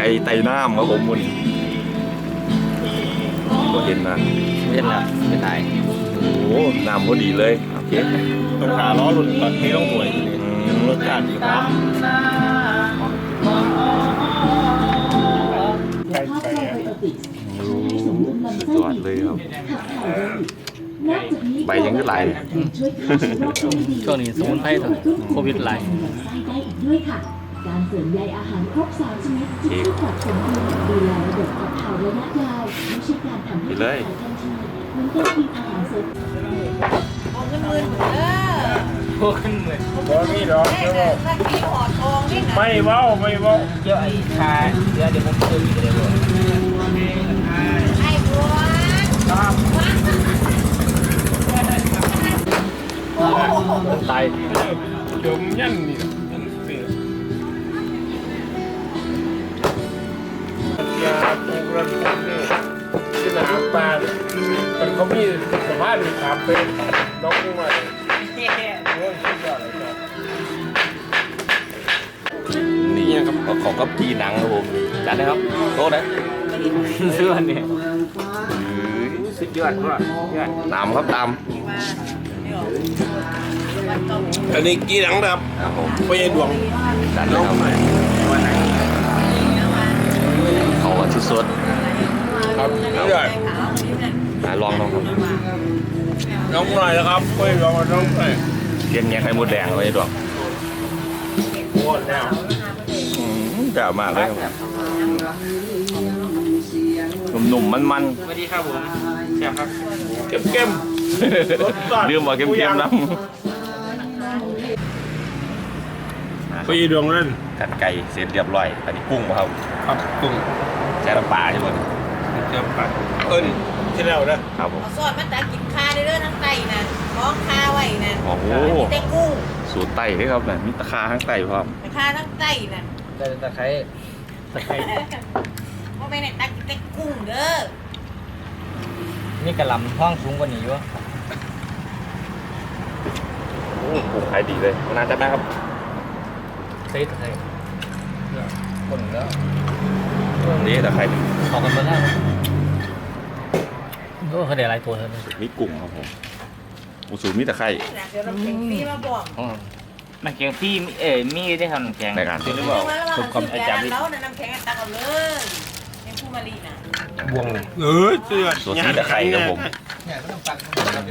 ก่ไต่น้ำครับผมมุนก็เห็นนะเล่นละเป็นไงโอ้โหน้ำพอดีเลยโอเคต้องหาล้อหลุดก่อนที่ต้องหวยนี่อืมรสชาติดีครับไก่ไก่อะสวัสดีครับใบยังก็ไหลช่วงนี้สมุนไพรถึงโควิดไหลายได้อีกด้วยค่ะ การเสริมใยอาหารครบสามชนิดที่ช่วยปรับสมดุลดูแลระบบขับถ่ายระยะยาวไม่ใช่การทำให้ไปเลยถ่ายทันทีเหมือนการกินอาหารเสริมเอาเงินหมื่นเด้อพวกขึ้นเลยบ่มีดอกได้ไม่เด้เว้าอสักทีหอทองนี่นะไม่เว้าไม่เว้าเดี๋ยวไอ้คาเดี๋ยวเดี๋ยวผมเจออีกเดี๋ยวผมไอ้บัวตายจมยันนี่ รันคนนี่สนามปลาเนี่ยมันเขามีสามารถมีถามเป็นน้องนี่มาโอ้ยสุดยอดเลยครับนี่ครับของกับพี่หนังครับผมจัดนะครับโต๊ะนะซื้ออันนี้อื้อสุดยอดว่ะยอดตามครับตามอันนี้กี่หลังครับครับผมไม่ใช่ดวงจัดเลยครับ สุดครับนี่เลยๆอะลองลองครับน้องหน่อยนะครับไม่ยอมน้องหน่อยเกียนแงไข่มดแดงไว้ดอกโคตรแล้วอืมจะมากเลยครับหนุ่มๆมันสวัสดีครับผมแซ่บครับเก็บเก็มๆเรื่องมาเค็มๆนะไม่ใช่ดวงนั่นกันไก่เสร็จเรียบร้อย อันนี้กุ้งมาครับครับตุ้ง แช่น้ำปลาใช่ไหมเก็บปัดเอิ้นที่แล้วนะครับผม เอาซอสมันตากินคาได้เด้อทั้งไตนะมองคาไว้นะโอ้โห มีแต่กุ้งสูตรไต่ให้ครับนะมีตะคาข้างไต่พร้อมแต่คาทั้งไตนะแต่ตะไคร้ตะไคร้ว่าไม่ได้ตักกินแต่กุ้งเด้อนี่กระหลำท้องสูงกว่านี้อยู่โอ้กุ้งขายดีเลยน่าจะไหมครับใส่ตะไคร้ คนแล้วนี่ตะไคร้ขอกันมาแล้วโอ้เขาได้หลายตัวแล้วนะมีกุ้งครับผมอุสูตรมีตะไคร้นะเดี๋ยวเราเพ่งฟรีมาบอกน้ำแข็งพี่เอ๋มีได้ทำน้ำแข็งในการจริงหรือเปล่าผมความอาจารย์แล้วนะน้ำแข็งตักเอาเลยเป็นผู้มารีนะบวงเออเสื้อสูตรมีตะไคร้ครับผม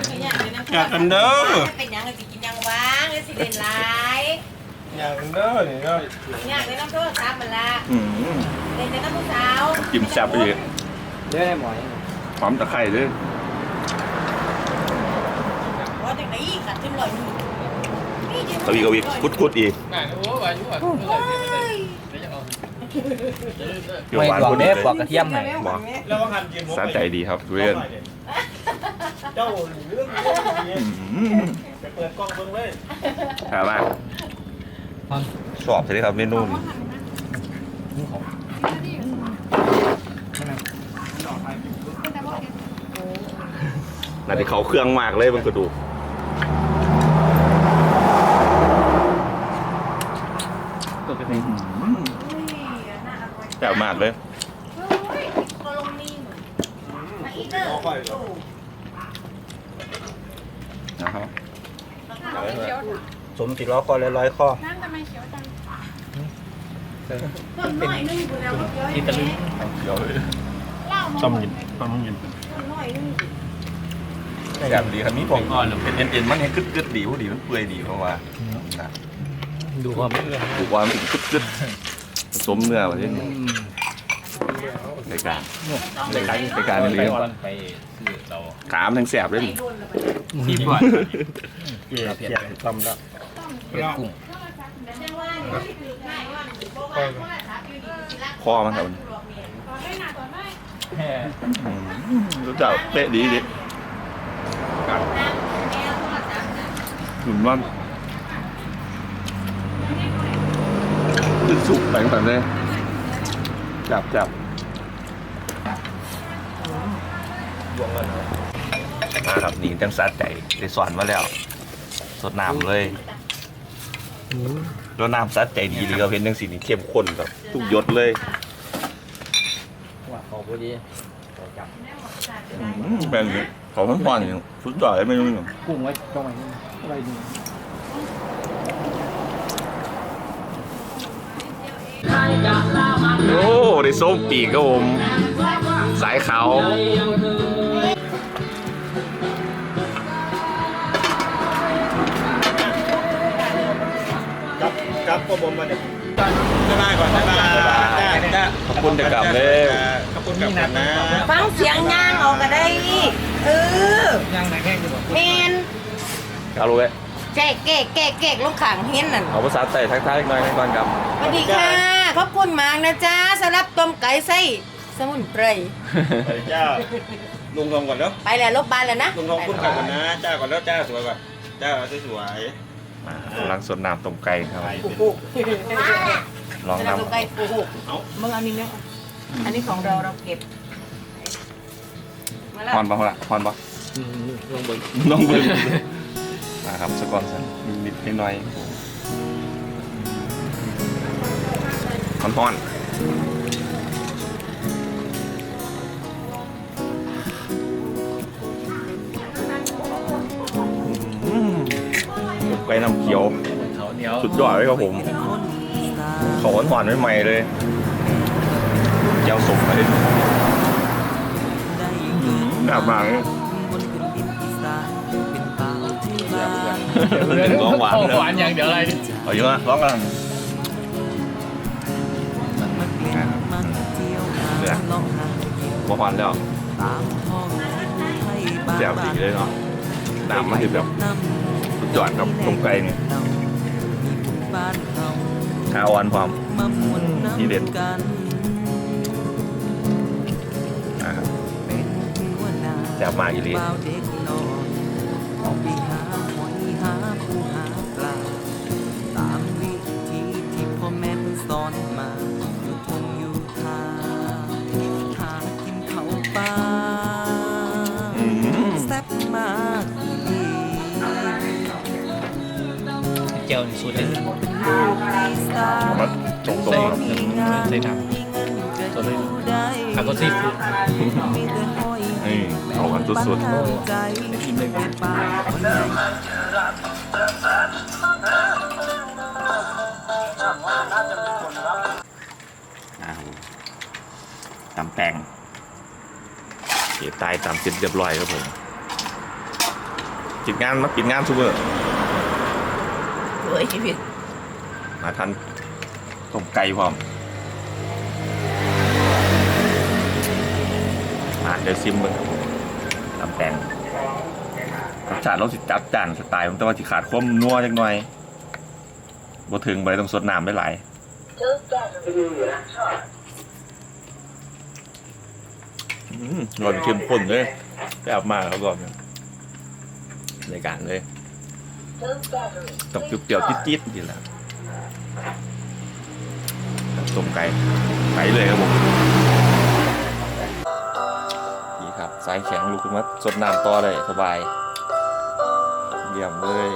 ไม่อยากเลยนะอยากกันเด้อเป็นยังไงสิกินยังว้างเลยสิเด่นหลาย อยากกันเด้อนี่เนาะอยากเลยน้ำโทษสามมันละอืมเด่นแต่น้ำผู้สาวจิ้มแซ่บไปอีกเดี๋ยวให้หมอยหอมตะไคร้ด้วยว่าแต่ไหนอีกขัดจิ้มลอยมือกวีกวีกุดๆอีกโอ้ยเปรี้ยวไม่หวานดวพงอดีเด้เลยปอกกระเทียมให้บอกแล้วว่าหันกินสะใจดีครับทุเรียนเจ้าเรื่องอืมไปเปิดกล้องเบิ่งเลยครับมามัน ชอบใช่ไหมครับเมนูนี้น่าจะเขาเครื่องมากเลยมันกระดูกตัวกระเทียมแซ่บ มากเลยโคโลนีมาอีกเด้อนะครับสมติล้อคอเลยร้อยข้อต้นน้อยนึงกูแล้วก็เยอะอิตาลีเดี๋ยวต้มยินต้มยินต้นน้อยนึงแซ่บดีครับมีผงอ่อนเป็นเอ็นๆมันให้กึดกึดๆดีพอดีมันเปื่อยดีเพราะว่าดูความถูกว่ามันกึดกึดผสมเนื้อมาที่นี่รายการรายการรายการนี่เลยไปซื้อเราขามทั้งแสบเลยนี่ที่บ่อนเกี่ยเกี่ยต้มแล้ว เป็นกุ้งคอมันครับอืมรู้จักเป๊ะดีดิหนุนมันขึ้นสุกแบ่งแบบนี้จับจับมาครับนี่จังสัดใจได้สอนมาแล้ว สดน้ำเลย แล้วน้ำซัดใจดีเลยเราเห็นจังสีนี่เข้มข้นแบบทุกหยดเลยบอกพอดีอืมเป็นของพันผ่อนอย่างสุดยอดเลยไม่รู้หรอกกุ้งไว้ตรงไหนอะไรดีโอ้ได้ส้มปีกครับผม สายขาว ครับก็ผมมาเนี่ยบ๊ายบายก่อนบ๊ายบายจ้าขอบคุณแต่กลับเลยขอบคุณกลับกันนะฟังเสียงย่างออกก็ได้เออย่างไหนแห้งดีกว่าแมนเอารู้ไหมแจ๊กแก๊กแก๊กแก๊กลงขางเฮียนนั่นเอาภาษาไต่ทักทายหน่อยก่อนครับสวัสดีค่ะขอบคุณมากนะจ๊ะสำหรับต้มไก่ไส้สมุนไพรไปจ้าลุงลงก่อนแล้วไปแล้วลบบานแล้วนะลุงลงพูดกลับก่อนนะจ้าก่อนแล้วจ้าสวยก่อนจ้าสวย มากำลังสดน้ำต้มไก่ครับ โอ้โหลองสำหรับต้มนำไก่โอ้โหมึงเอานี่เนี่ยอันนี้ของเราเราเก็บมาแล้วพรปะพรพรปะลงบนน้องเบิ้งนะครับสกอนสันนิดนิดหน่อยพอนพอ ไก่น้ำเขียวเขาเหนียว สุดยอดเลยครับผมเขาหวานๆใหม่ๆเลยเจียวสมมาดิแบบมากเลยเรื่องของหวานเลยหวานอย่างเดียวอะไรเอาเยอะนะร้องกันเลือกบ่หวานแล้วแซ่บดีเลยเนาะน้ำมันคือแบบสุด ยอดครับต้มไก่เนี่ยข้าวอ่อนพร้อมทีเด็ดนะครับแซ่บมากอีหลีตามวิธีที่พ่อแม่ ยู่ทงอยู่ทาหากินเขาวปลาอืมแซ่บมากอีหลีเจียวนี่สูตรเด็ดลูกอีสานมาตรงๆครับมีงานใส่ถังมีเงินก็อยู่ได้ขับรถซีฟู้ดมีแต่หอยนี่เอากันสุดปัญหาใจเป็นปากๆนะครับตำแตงเขียตายตามเสร็จเรียบร้อยครับผมกินงานมากินงานทุกเมื่อ เฮ้ยชีวิต มาทันต้มไก่พร้อมมาเดี๋ยวซิมเบิ่งครับผมตำแตงรสชาติเราสิจัดจานสไตล์ผมแต่ว่าสิขาดความนัวจักหน่อยบ่ถึงไปต้องสดน้ำได้หลายอืมรสเข้มข้นเลยแซ่บมากครับก่อนเนี่ยในการเลย ต้อกเปรี้ยวๆจี๊ดๆดีแหละต้มไก่ไปเลยครับผมนี่ครับ สายแข็งลุกขึ้นมาสดน้ำต่อเลยสบายเยี่ยมเลย